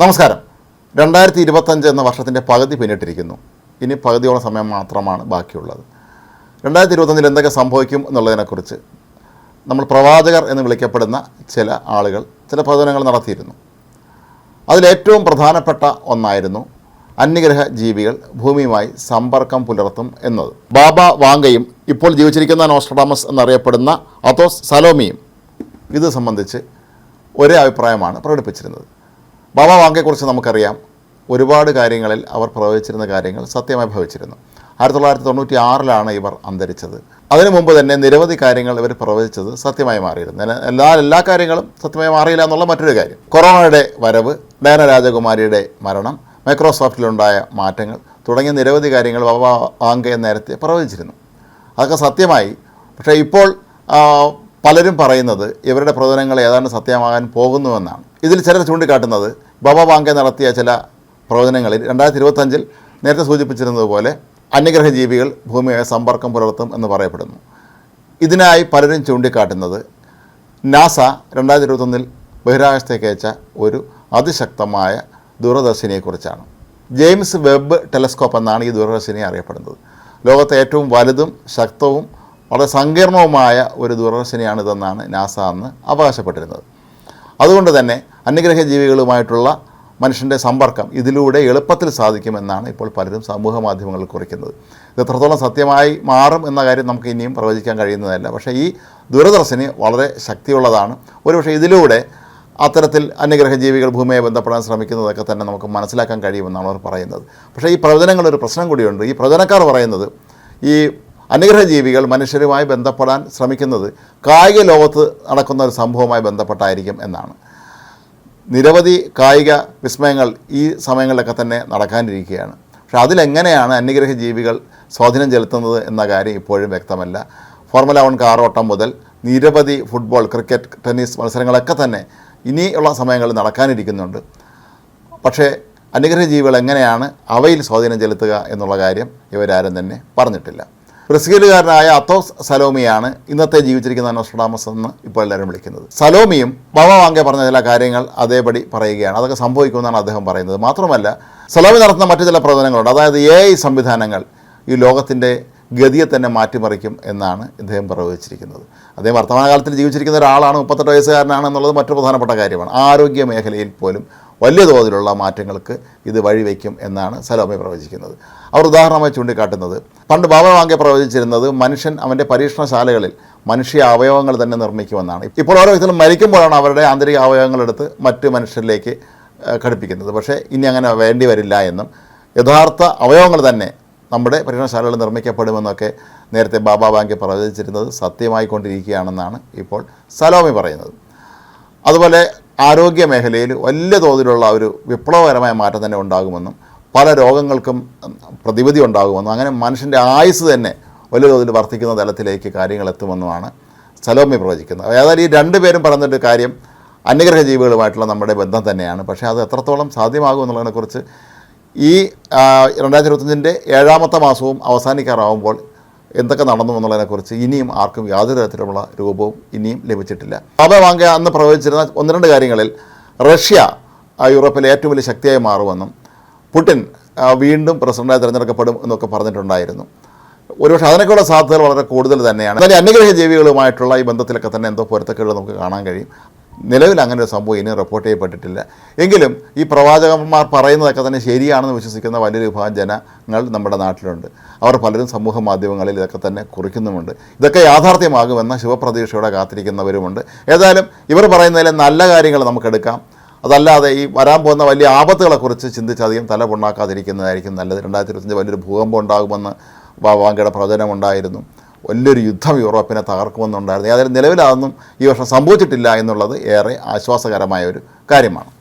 നമസ്കാരം. രണ്ടായിരത്തി ഇരുപത്തഞ്ച് എന്ന വർഷത്തിന്റെ പകുതി പിന്നിട്ടിരിക്കുന്നു. ഇനി പകുതിയോളം സമയം മാത്രമാണ് ബാക്കിയുള്ളത്. രണ്ടായിരത്തി ഇരുപത്തഞ്ചിൽ എന്തൊക്കെ സംഭവിക്കും എന്നുള്ളതിനെക്കുറിച്ച് നമ്മൾ പ്രവാചകർ എന്ന് വിളിക്കപ്പെടുന്ന ചില ആളുകൾ ചില പ്രവചനങ്ങൾ നടത്തിയിരുന്നു. അതിലേറ്റവും പ്രധാനപ്പെട്ട ഒന്നായിരുന്നു അന്യഗ്രഹ ജീവികൾ ഭൂമിയുമായി സമ്പർക്കം പുലർത്തും എന്നത്. ബാബ വാങ്കയും ഇപ്പോൾ ജീവിച്ചിരിക്കുന്ന നോസ്ട്രഡാമസ് എന്നറിയപ്പെടുന്ന അതോസ് സലോമിയും ഇത് സംബന്ധിച്ച് ഒരേ അഭിപ്രായമാണ് പ്രകടിപ്പിച്ചിരുന്നത്. ബാബ വാങ്കയെക്കുറിച്ച് നമുക്കറിയാം. ഒരുപാട് കാര്യങ്ങളിൽ അവർ പ്രവചിച്ചിരുന്ന കാര്യങ്ങൾ സത്യമായി ഭവിച്ചിരുന്നു. ആയിരത്തി തൊള്ളായിരത്തി തൊണ്ണൂറ്റി ആറിലാണ് ഇവർ അന്തരിച്ചത്. അതിനു മുമ്പ് തന്നെ നിരവധി കാര്യങ്ങൾ ഇവർ പ്രവചിച്ചത് സത്യമായി മാറിയിരുന്നു. എന്നാൽ എല്ലാ കാര്യങ്ങളും സത്യമായി മാറിയില്ല എന്നുള്ള മറ്റൊരു കാര്യം. കൊറോണയുടെ വരവ് ഡയന രാജകുമാരിയുടെ മരണം മൈക്രോസോഫ്റ്റിലുണ്ടായ മാറ്റങ്ങൾ തുടങ്ങിയ നിരവധി കാര്യങ്ങൾ ബാബ വാങ്കയെ നേരത്തെ പ്രവചിച്ചിരുന്നു. അതൊക്കെ സത്യമായി. പക്ഷേ ഇപ്പോൾ പലരും പറയുന്നത് ഇവരുടെ പ്രവചനങ്ങൾ ഏതാണ്ട് സത്യമാകാൻ പോകുന്നുവെന്നാണ്. ഇതിൽ ചിലർ ചൂണ്ടിക്കാട്ടുന്നത് ബബ വാങ്ക നടത്തിയ ചില പ്രവചനങ്ങളിൽ രണ്ടായിരത്തി ഇരുപത്തഞ്ചിൽ നേരത്തെ സൂചിപ്പിച്ചിരുന്നതുപോലെ അന്യഗ്രഹ ജീവികൾ ഭൂമിയെ സമ്പർക്കം പുലർത്തും എന്ന് പറയപ്പെടുന്നു. ഇതിനായി പലരും ചൂണ്ടിക്കാട്ടുന്നത് നാസ രണ്ടായിരത്തി ഇരുപത്തൊന്നിൽ ബഹിരാകാശത്തേക്ക് അയച്ച ഒരു അതിശക്തമായ ദൂരദർശിനിയെക്കുറിച്ചാണ്. ജെയിംസ് വെബ് ടെലസ്കോപ്പ് എന്നാണ് ഈ ദൂരദർശിനി അറിയപ്പെടുന്നത്. ലോകത്തെ ഏറ്റവും വലുതും ശക്തവും വളരെ സങ്കീർണവുമായ ഒരു ദൂരദർശിനിയാണിതെന്നാണ് നാസ അന്ന് അവകാശപ്പെട്ടിരുന്നത്. അതുകൊണ്ട് തന്നെ അന്യഗ്രഹ ജീവികളുമായിട്ടുള്ള മനുഷ്യന്റെ സമ്പർക്കം ഇതിലൂടെ എളുപ്പത്തിൽ സാധിക്കുമെന്നാണ് ഇപ്പോൾ പലരും സമൂഹ മാധ്യമങ്ങളിൽ കുറിക്കുന്നത്. ഇത് എത്രത്തോളം സത്യമായി മാറും എന്ന കാര്യം നമുക്ക് ഇനിയും പ്രവചിക്കാൻ കഴിയുന്നതല്ല. പക്ഷേ ഈ ദൂരദർശിനി വളരെ ശക്തിയുള്ളതാണ്. ഒരുപക്ഷെ ഇതിലൂടെ അത്തരത്തിൽ അന്യഗ്രഹ ജീവികൾ ഭൂമിയെ ബന്ധപ്പെടാൻ ശ്രമിക്കുന്നതൊക്കെ തന്നെ നമുക്ക് മനസ്സിലാക്കാൻ കഴിയുമെന്നാണ് അവർ പറയുന്നത്. പക്ഷേ ഈ പ്രവചനങ്ങളൊരു പ്രശ്നം കൂടിയുണ്ട്. ഈ പ്രവചനക്കാർ പറയുന്നത് ഈ അന്യഗ്രഹ ജീവികൾ മനുഷ്യരുമായി ബന്ധപ്പെടാൻ ശ്രമിക്കുന്നത് കായിക ലോകത്ത് നടക്കുന്ന ഒരു സംഭവവുമായി ബന്ധപ്പെട്ടായിരിക്കും എന്നാണ്. നിരവധി കായിക വിസ്മയങ്ങൾ ഈ സമയങ്ങളിലൊക്കെ തന്നെ നടക്കാനിരിക്കുകയാണ്. പക്ഷേ അതിലെങ്ങനെയാണ് അന്യഗ്രഹ ജീവികൾ സ്വാധീനം ചെലുത്തുന്നത് എന്ന കാര്യം ഇപ്പോഴും വ്യക്തമല്ല. ഫോർമുല വൺ കാറോട്ടം മുതൽ നിരവധി ഫുട്ബോൾ ക്രിക്കറ്റ് ടെന്നീസ് മത്സരങ്ങളൊക്കെ തന്നെ ഇനിയുള്ള സമയങ്ങളിൽ നടക്കാനിരിക്കുന്നുണ്ട്. പക്ഷേ അന്യഗ്രഹ ജീവികൾ എങ്ങനെയാണ് അവയിൽ സ്വാധീനം ചെലുത്തുക എന്നുള്ള കാര്യം ഇവരാരും തന്നെ പറഞ്ഞിട്ടില്ല. ബ്രസീലുകാരനായ അത്തോസ് സലോമിയാണ് ഇന്നത്തെ ജീവിച്ചിരിക്കുന്ന നോസ്ട്രഡാമസ് എന്ന് ഇപ്പോൾ എല്ലാവരും വിളിക്കുന്നത്. സലോമിയും ബാബ വാങ്കെ പറഞ്ഞ ചില കാര്യങ്ങൾ അതേപടി പറയുകയാണ്. അതൊക്കെ സംഭവിക്കുമെന്നാണ് അദ്ദേഹം പറയുന്നത്. മാത്രമല്ല സലോമി നടത്തുന്ന മറ്റു ചില പ്രവചനങ്ങളുണ്ട്. അതായത് എ ഐ സംവിധാനങ്ങൾ ഈ ലോകത്തിന്റെ ഗതിയെ തന്നെ മാറ്റിമറിക്കും എന്നാണ് ഇദ്ദേഹം പ്രവചിച്ചിരിക്കുന്നത്. അദ്ദേഹം വർത്തമാനകാലത്തിൽ ജീവിച്ചിരിക്കുന്ന ഒരാളാണ് മുപ്പത്തെട്ട് വയസ്സുകാരനാണ് എന്നുള്ളത് മറ്റൊരു പ്രധാനപ്പെട്ട കാര്യമാണ്. ആരോഗ്യ മേഖലയിൽ പോലും വലിയ തോതിലുള്ള മാറ്റങ്ങൾക്ക് ഇത് വഴിവെക്കും എന്നാണ് സലോമി പ്രവചിക്കുന്നത്. അവർ ഉദാഹരണമായി ചൂണ്ടിക്കാട്ടുന്നത് പണ്ട് ബാബ വാങ്ക പ്രവചിച്ചിരുന്നത് മനുഷ്യൻ അവന്റെ പരീക്ഷണശാലകളിൽ മനുഷ്യ അവയവങ്ങൾ തന്നെ നിർമ്മിക്കുമെന്നാണ്. ഇപ്പോൾ ഓരോ വ്യക്തികളും മരിക്കുമ്പോഴാണ് അവരുടെ ആന്തരിക അവയവങ്ങളെടുത്ത് മറ്റ് മനുഷ്യരിലേക്ക് ഘടിപ്പിക്കുന്നത്. പക്ഷേ ഇനി അങ്ങനെ വേണ്ടി വരില്ല എന്നും യഥാർത്ഥ അവയവങ്ങൾ തന്നെ നമ്മുടെ പരീക്ഷണശാലകളിൽ നിർമ്മിക്കപ്പെടുമെന്നൊക്കെ നേരത്തെ ബാബ ബാങ്കെ പ്രവചിച്ചിരുന്നത് സത്യമായിക്കൊണ്ടിരിക്കുകയാണെന്നാണ് ഇപ്പോൾ സലോമി പറയുന്നത്. അതുപോലെ ആരോഗ്യ മേഖലയിൽ വലിയ തോതിലുള്ള ഒരു വിപ്ലവകരമായ മാറ്റം തന്നെ ഉണ്ടാകുമെന്നും പല രോഗങ്ങൾക്കും പ്രതിവിധി ഉണ്ടാകുമെന്നും അങ്ങനെ മനുഷ്യന്റെ ആയുസ് തന്നെ വലിയ തോതിൽ വർദ്ധിക്കുന്ന തലത്തിലേക്ക് കാര്യങ്ങൾ എത്തുമെന്നുമാണ് സലോമി പ്രവചിക്കുന്നത്. ഏതായാലും ഈ രണ്ട് പേരും പറഞ്ഞൊരു കാര്യം അന്യഗ്രഹ ജീവികളുമായിട്ടുള്ള നമ്മുടെ ബന്ധം തന്നെയാണ്. പക്ഷേ അത് എത്രത്തോളം സാധ്യമാകും എന്നുള്ളതിനെക്കുറിച്ച് ഈ രണ്ടായിരത്തി ഇരുപത്തഞ്ചിന്റെ ഏഴാമത്തെ മാസവും അവസാനിക്കാറാവുമ്പോൾ എന്തൊക്കെ നടന്നു എന്നുള്ളതിനെക്കുറിച്ച് ഇനിയും ആർക്കും യാതൊരു തരത്തിലുള്ള രൂപവും ഇനിയും ലഭിച്ചിട്ടില്ല. ബാബ വാങ്ക അന്ന് പ്രവചിച്ചിരുന്ന ഒന്ന് രണ്ട് കാര്യങ്ങളിൽ റഷ്യ യൂറോപ്പിലെ ഏറ്റവും വലിയ ശക്തിയായി മാറുമെന്നും പുടിൻ വീണ്ടും പ്രസിഡന്റായി തിരഞ്ഞെടുക്കപ്പെടും എന്നൊക്കെ പറഞ്ഞിട്ടുണ്ടായിരുന്നു. ഒരുപക്ഷെ അതിനൊക്കെയുള്ള സാധ്യതകൾ വളരെ കൂടുതൽ തന്നെയാണ്. എന്നാൽ ഈ അന്യഗ്രഹ ജീവികളുമായിട്ടുള്ള ഈ ബന്ധത്തിലൊക്കെ തന്നെ എന്തോ പൊരുത്തക്കേട് നമുക്ക് കാണാൻ കഴിയും. നിലവിൽ അങ്ങനെ ഒരു സംഭവം ഇനിയും റിപ്പോർട്ട് ചെയ്യപ്പെട്ടിട്ടില്ല. എങ്കിലും ഈ പ്രവാചകന്മാർ പറയുന്നതൊക്കെ തന്നെ ശരിയാണെന്ന് വിശ്വസിക്കുന്ന വലിയൊരു വിഭാഗം ജനങ്ങൾ നമ്മുടെ നാട്ടിലുണ്ട്. അവർ പലരും സമൂഹ മാധ്യമങ്ങളിൽ ഇതൊക്കെ തന്നെ കുറിക്കുന്നുമുണ്ട്. ഇതൊക്കെ യാഥാർത്ഥ്യമാകുമെന്ന ശുഭപ്രതീക്ഷയോടെ കാത്തിരിക്കുന്നവരുമുണ്ട്. ഏതായാലും ഇവർ പറയുന്നതിലെ നല്ല കാര്യങ്ങൾ നമുക്കെടുക്കാം. അതല്ലാതെ ഈ വരാൻ പോകുന്ന വലിയ ആപത്തുകളെക്കുറിച്ച് ചിന്തിച്ച് അധികം തല പൊണ്ണാക്കാതിരിക്കുന്നതായിരിക്കും നല്ലത്. രണ്ടായിരത്തി ഇരുപത്തഞ്ച് വലിയൊരു ഭൂകമ്പം ഉണ്ടാകുമെന്ന് വാങ്കയുടെ പ്രവചനമുണ്ടായിരുന്നു. വലിയൊരു യുദ്ധം യൂറോപ്പിനെ തകർക്കുമെന്നുണ്ടായിരുന്നു. ഏതായാലും നിലവിൽ അതൊന്നും ഈ വർഷം സംഭവിച്ചിട്ടില്ല എന്നുള്ളത് ഏറെ ആശ്വാസകരമായ ഒരു കാര്യമാണ്.